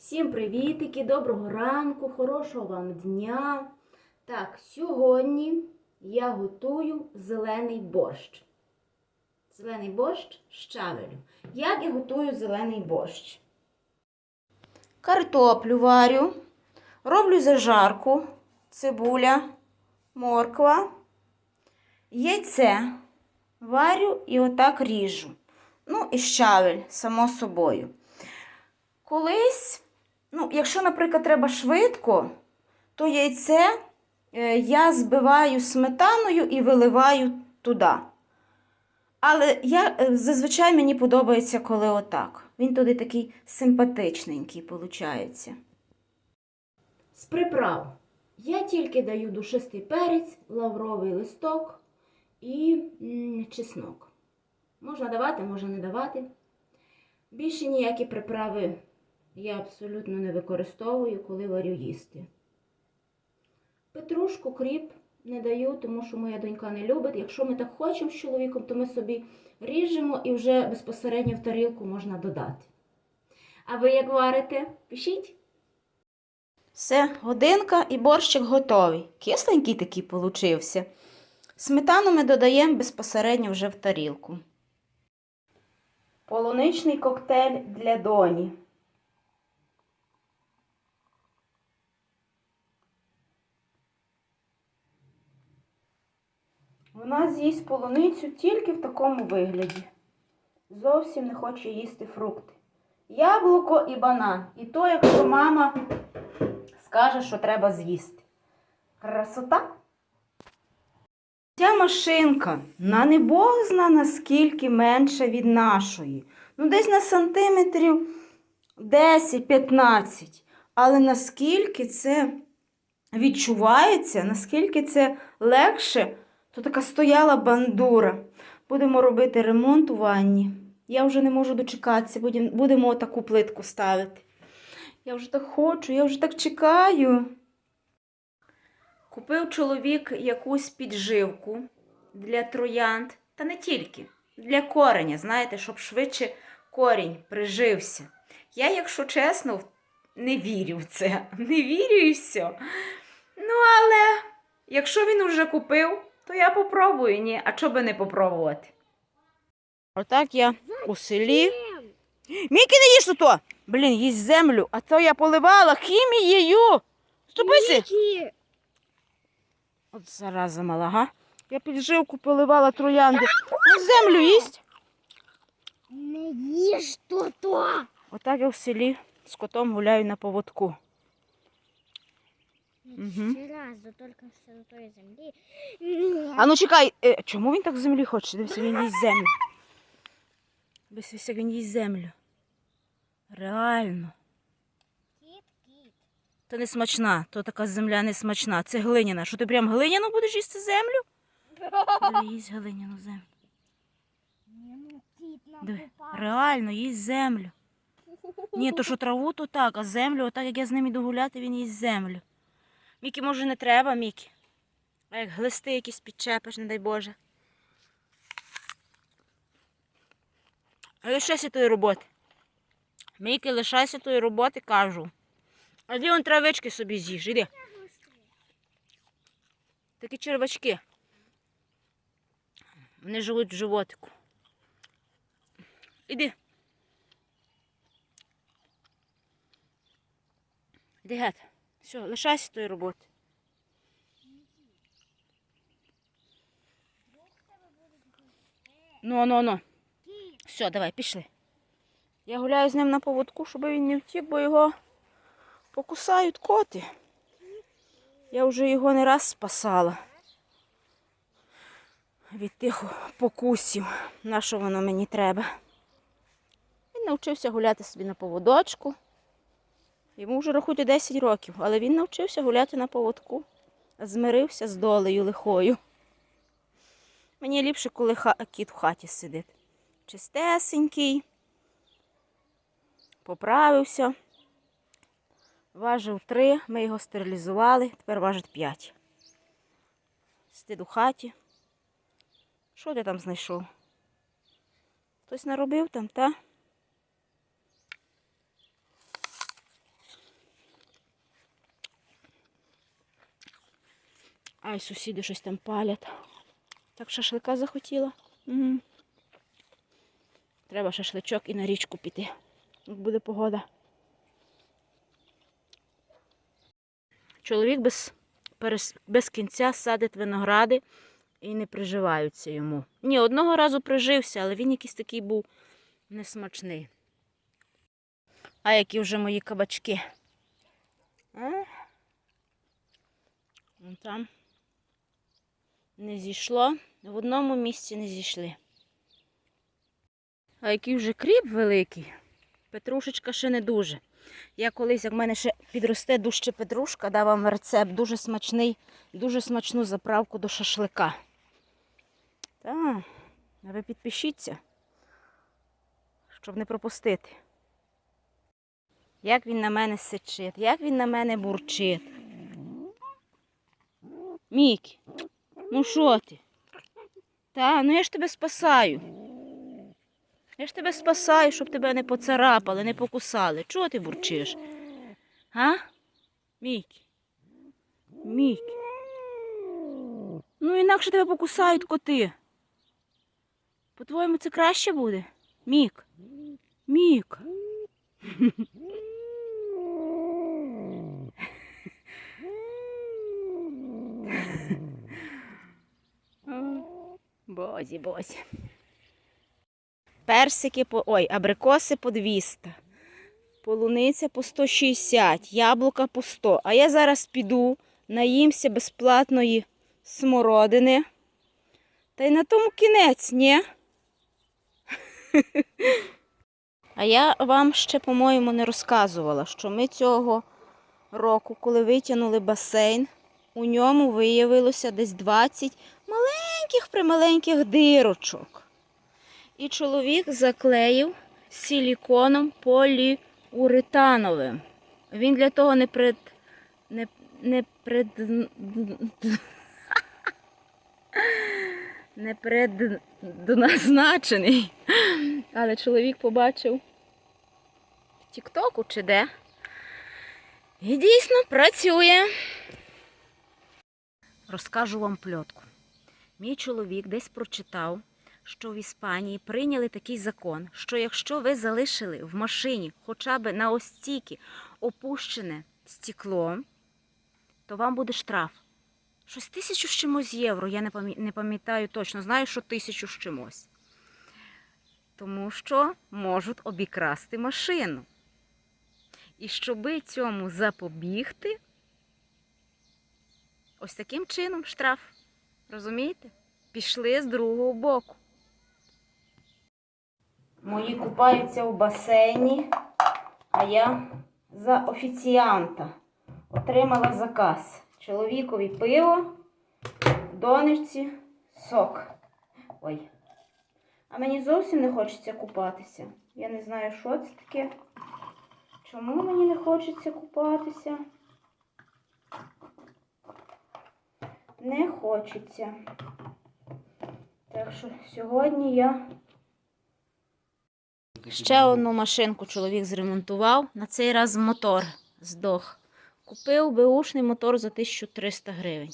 Всім привітики, доброго ранку, хорошого вам дня. Так, сьогодні я готую зелений борщ. Зелений борщ з щавелю. Як я готую зелений борщ? Картоплю варю, роблю зажарку, цибуля, морква, яйце варю і отак ріжу. Ну і щавель, само собою. Колись, ну, якщо, наприклад, треба швидко, то яйце е, я збиваю сметаною і виливаю туди. Але я, е, зазвичай мені подобається, коли отак. Він туди такий симпатичненький, виходить. З приправ я тільки даю душистий перець, лавровий листок і чеснок. Можна давати, можна не давати. Більше ніякі приправи я абсолютно не використовую, коли варю їсти. Петрушку, кріп не даю, тому що моя донька не любить. Якщо ми так хочемо з чоловіком, то ми собі ріжемо і вже безпосередньо в тарілку можна додати. А ви як варите? Пишіть. Все, годинка і борщик готовий. Кисленький такий получився. Сметану ми додаємо безпосередньо вже в тарілку. Полуничний коктейль для доні. Вона з'їсть полуницю тільки в такому вигляді. Зовсім не хоче їсти фрукти. Яблуко і банан. І то, якщо мама скаже, що треба з'їсти. Красота. Ця машинка на небог зна наскільки менша від нашої. Ну, десь на сантиметрів 10-15. Але наскільки це відчувається, наскільки це легше, то така стояла бандура. Будемо робити ремонт у ванні. Я вже не можу дочекатися, будемо таку плитку ставити. Я вже так хочу, я вже так чекаю. Купив чоловік якусь підживку для троянд, та не тільки, для кореня, знаєте, щоб швидше корінь прижився. Я, якщо чесно, не вірю в це. Не вірю і все. Ну, але якщо він уже купив, то я попробую, ні. А чого би не попробувати? Отак я у селі. Міки не їж то! Блін, їсть землю, а то я поливала хімією. Ступися! От зараза мала, га? Я підживку поливала троянди. Ну, землю їсть. Не їж то-то. Отак я в селі з котом гуляю на поводку. Мгм. Ще раз, до тої землі. А ну чекай, е, чому він так з землі хоче? Дивися, він їсть землю. Дивися, він їсть землю. Реально. Кіт, кіт. То не смачна, то така земля не смачна. Це глиняна. Що ти прям глиняну будеш їсти землю? Диви, їсть глиняну землю. Ні, ну кіт нам Диви, попав. реально їсть землю. Ні, то що траву, то так, а землю, отак як я з ним іду гуляти, він їсть землю. Мікі, може, не треба, Мікі. А як глисти якісь підчепиш, не дай Боже. Лишайся тої роботи. Мікі, лишайся тої роботи, кажу. А де он травички собі з'їж, іди. Такі червачки. Вони живуть в животику. Іди. Іди геть. Все, лишайся тої роботи. Ну, ну, ну. Все, давай, пішли. Я гуляю з ним на поводку, щоб він не втік, бо його покусають коти. Я вже його не раз спасала від тих покусів. На що воно мені треба? Він навчився гуляти собі на поводочку. Йому вже рахуйте 10 років, але він навчився гуляти на поводку. Змирився з долею лихою. Мені ліпше, коли ха- кіт в хаті сидить. Чистесенький, поправився. Важив три, ми його стерилізували, тепер важить п'ять. Сидить у хаті. Що ти там знайшов? Хтось наробив там, та? Ай, сусіди щось там палять. Так шашлика захотіла. Угу. Треба шашличок і на річку піти. Як буде погода. Чоловік без, без кінця садить виногради і не приживаються йому. Ні, одного разу прижився, але він якийсь такий був несмачний. А які вже мої кабачки? А? Вон там не зійшло. В одному місці не зійшли. А який вже кріп великий. Петрушечка ще не дуже. Я колись, як в мене ще підросте дужче петрушка, дав вам рецепт дуже смачний, дуже смачну заправку до шашлика. Так, а ви підпишіться, щоб не пропустити. Як він на мене сичить, як він на мене бурчить. Мікі, ну що ти? Та, ну я ж тебе спасаю. Я ж тебе спасаю, щоб тебе не поцарапали, не покусали. Чого ти бурчиш? А? Мікі. Мікі. Ну, інакше тебе покусають коти. По-твоєму, це краще буде? Мік. Мік. Бозі, бозі. Персики по. Ой, абрикоси по 200. Полуниця по 160, яблука по 100. А я зараз піду, наїмся безплатної смородини. Та й на тому кінець, ні? А я вам ще, по-моєму, не розказувала, що ми цього року, коли витягнули басейн, у ньому виявилося десь 20 маленьких прималеньких дирочок. І чоловік заклеїв силіконом поліуретановим. Він для того не пред... не, не пред... не предназначений. Але чоловік побачив в Тіктоку чи де. І дійсно працює. Розкажу вам пльотку. Мій чоловік десь прочитав, що в Іспанії прийняли такий закон, що якщо ви залишили в машині хоча б на ось стільки опущене стекло, то вам буде штраф. Щось тисячу з чимось євро, я не не пам'ятаю точно, знаю, що тисячу з чимось. Тому що можуть обікрасти машину. І щоби цьому запобігти, ось таким чином штраф. Розумієте? Пішли з другого боку. Мої купаються у басейні, а я за офіціанта отримала заказ. Чоловікові пиво, донечці сок. Ой. А мені зовсім не хочеться купатися. Я не знаю, що це таке. Чому мені не хочеться купатися? Не хочеться. Так що сьогодні я ще одну машинку чоловік зремонтував. На цей раз мотор здох. Купив беушний мотор за 1300 гривень.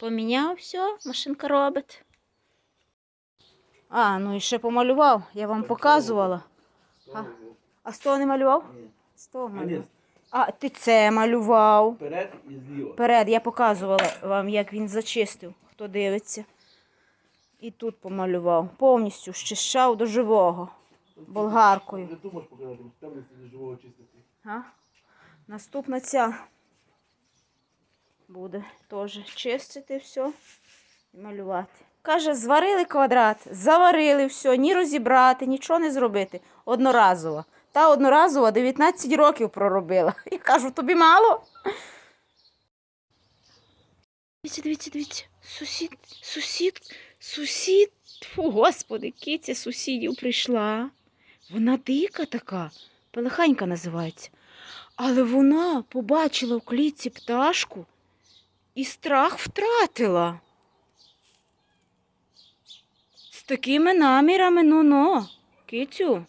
Поміняв все, машинка робить. А, ну і ще помалював, я вам показувала. А, а з того не малював? Ні. З того малював. А, ти це малював. вперед і зліва. Вперед я показувала вам, як він зачистив, хто дивиться. І тут помалював. Повністю щищав до живого. Болгаркою. Ти думаєш показати, там не живого чистити. А? Наступна ця буде теж чистити все і малювати. Каже, зварили квадрат, заварили все, ні розібрати, нічого не зробити. Одноразово. Та одноразово 19 років проробила. Я кажу, тобі мало? Дивіться, дивіться, дивіться. Сусід, сусід, сусід. Фу, господи, киця сусідів прийшла. Вона дика така, пелеханька називається. Але вона побачила в клітці пташку і страх втратила. З такими намірами, ну-но, кицю.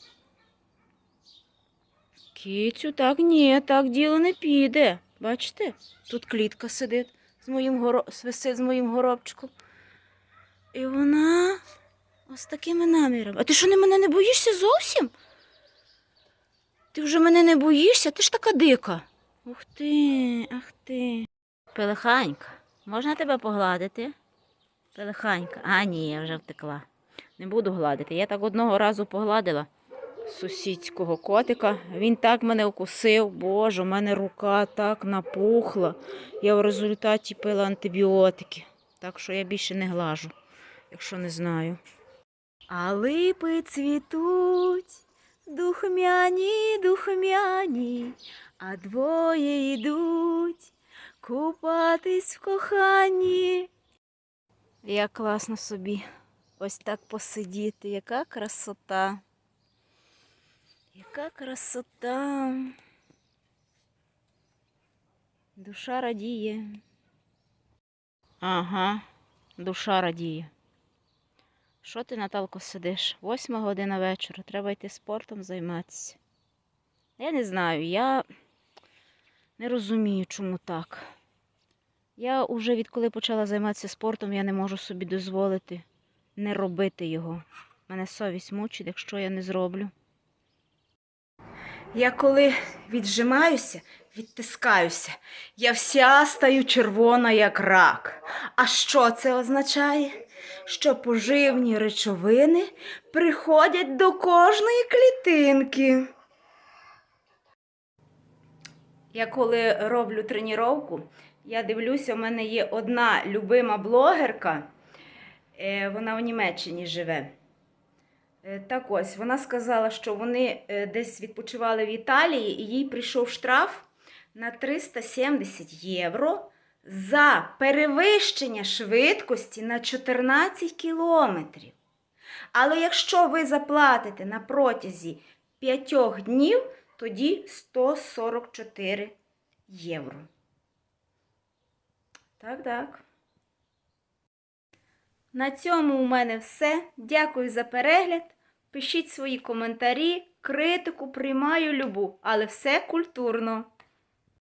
Кицю, так ні, так діло не піде. Бачите? Тут клітка сидить. з моїм горо... з моїм горобчиком. І вона ось такими намірами. А ти що не мене не боїшся зовсім? Ти вже мене не боїшся? Ти ж така дика. Ух ти, ах ти. Пелеханька, можна тебе погладити? Пелеханька. А, ні, я вже втекла. Не буду гладити. Я так одного разу погладила сусідського котика. Він так мене укусив. Боже, у мене рука так напухла. Я в результаті пила антибіотики. Так що я більше не глажу, якщо не знаю. А липи цвітуть, духмяні, духмяні, а двоє йдуть купатись в коханні. Як класно собі ось так посидіти, яка красота. Яка красота. Душа радіє. Ага, душа радіє. Що ти, Наталко, сидиш? Восьма година вечора, треба йти спортом займатися. Я не знаю, я не розумію, чому так. Я вже відколи почала займатися спортом, я не можу собі дозволити не робити його. Мене совість мучить, якщо я не зроблю. Я коли віджимаюся, відтискаюся, я вся стаю червона, як рак. А що це означає? Що поживні речовини приходять до кожної клітинки. Я коли роблю тренування, я дивлюся, у мене є одна любима блогерка, е, вона в Німеччині живе. Е, Так ось, вона сказала, що вони е, десь відпочивали в Італії, і їй прийшов штраф на 370 євро за перевищення швидкості на 14 кілометрів. Але якщо ви заплатите на протязі 5 днів, тоді 144 євро. Так, так. На цьому у мене все. Дякую за перегляд. Пишіть свої коментарі, критику приймаю любу, але все культурно.